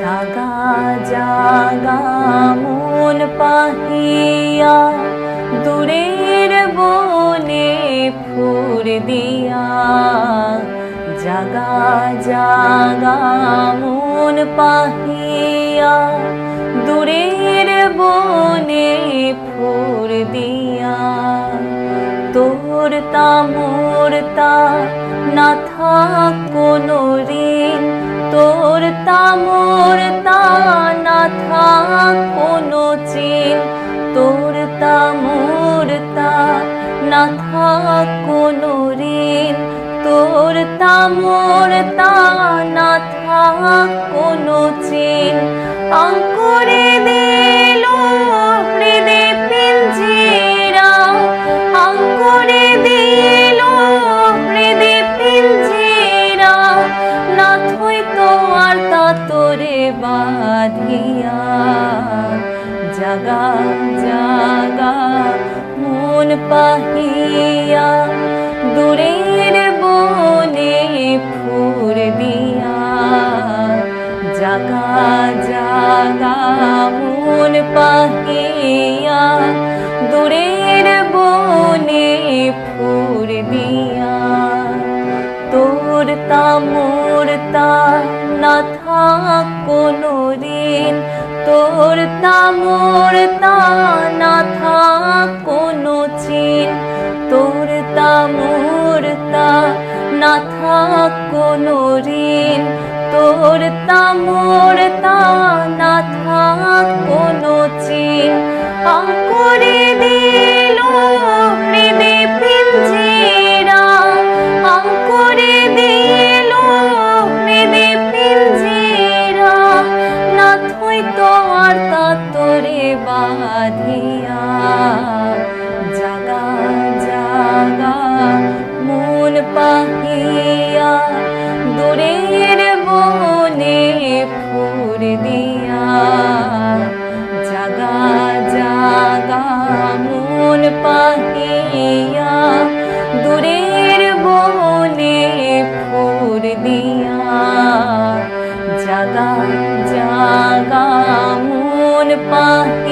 জাগা জাগা, মন পাহিয়া, দূরের বনে ফুর দিয়া। জাগা জাগা, মন পাহিয়া, দূরের বনে ফুর দিয়া। তোর তা, মোর তা, না থাক কোনো ঋণ কোনো ঋণ, তোর তা মোর তা না থাক কোনো চিন। অঙ্কুরে দিল হৃদে পিঞ্জিরা, অঙ্কুরে দিল হৃদে পিঞ্জিরা। না থই তো আর তা তোরে বাঁধিয়া। জাগা জাগা, মন পাহিয়া দূরের বনে ফুর দিয়া জাগা জাগা, মন পাহিয়া দূরের বনে ফুর দিয়া তোর তা, মোর না থাক কোনো ঋণ তোর তা, মোর তা, না থাক কোনো চিন। তোর তা মোর তা না থাক কোনো ঋণ। তোর তা মোর তা না থাক কোনো চিন। অঙ্কুরে দিল হৃদে পিঞ্জিরা অঙ্কুরে দিল হৃদে পিঞ্জিরা না থই তো আর তা তোরে বাঁধিয়া। দূরের বনে ফুর দিয়া জাগা জাগা মন পাহিয়া। দূরের বনে ফুর দিয়া জাগা জাগা মন পাহিয়া।